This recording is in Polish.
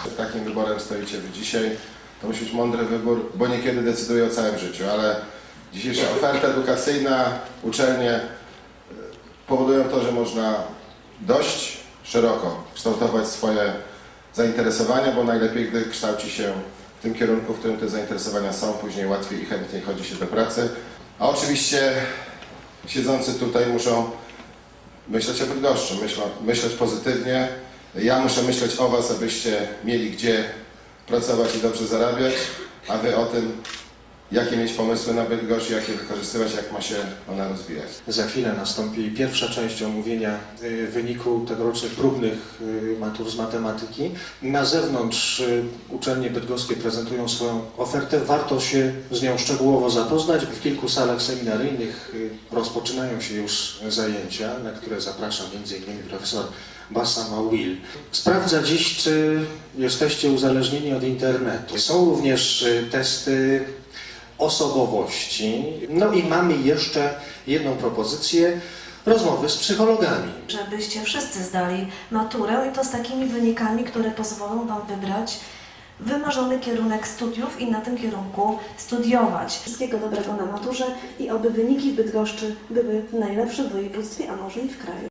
przed takim wyborem stoicie wy dzisiaj, to musi być mądry wybór, bo niekiedy decyduje o całym życiu, ale dzisiejsza oferta edukacyjna, uczelnie e, powodują to, że można dość szeroko kształtować swoje zainteresowania, bo najlepiej, gdy kształci się w tym kierunku, w którym te zainteresowania są, później łatwiej i chętniej chodzi się do pracy. A oczywiście siedzący tutaj muszą myśleć o Bydgoszczy, myśleć pozytywnie. Ja muszę myśleć o Was, abyście mieli gdzie pracować i dobrze zarabiać, a Wy o tym, jakie mieć pomysły na Bydgoszcz, jakie wykorzystywać, jak ma się ona rozwijać. Za chwilę nastąpi pierwsza część omówienia y, wyniku tegorocznych próbnych y, matur z matematyki. Na zewnątrz y, uczelnie bydgoskie prezentują swoją ofertę. Warto się z nią szczegółowo zapoznać. W kilku salach seminaryjnych rozpoczynają się już zajęcia, na które zapraszam m.in. profesor Bassam Will. Sprawdza dziś, czy jesteście uzależnieni od internetu. Są również testy osobowości. No i mamy jeszcze jedną propozycję rozmowy z psychologami. żebyście wszyscy zdali maturę i to z takimi wynikami, które pozwolą Wam wybrać wymarzony kierunek studiów i na tym kierunku studiować. Wszystkiego dobrego na maturze i oby wyniki w Bydgoszczy były najlepsze w województwie, a może i w kraju.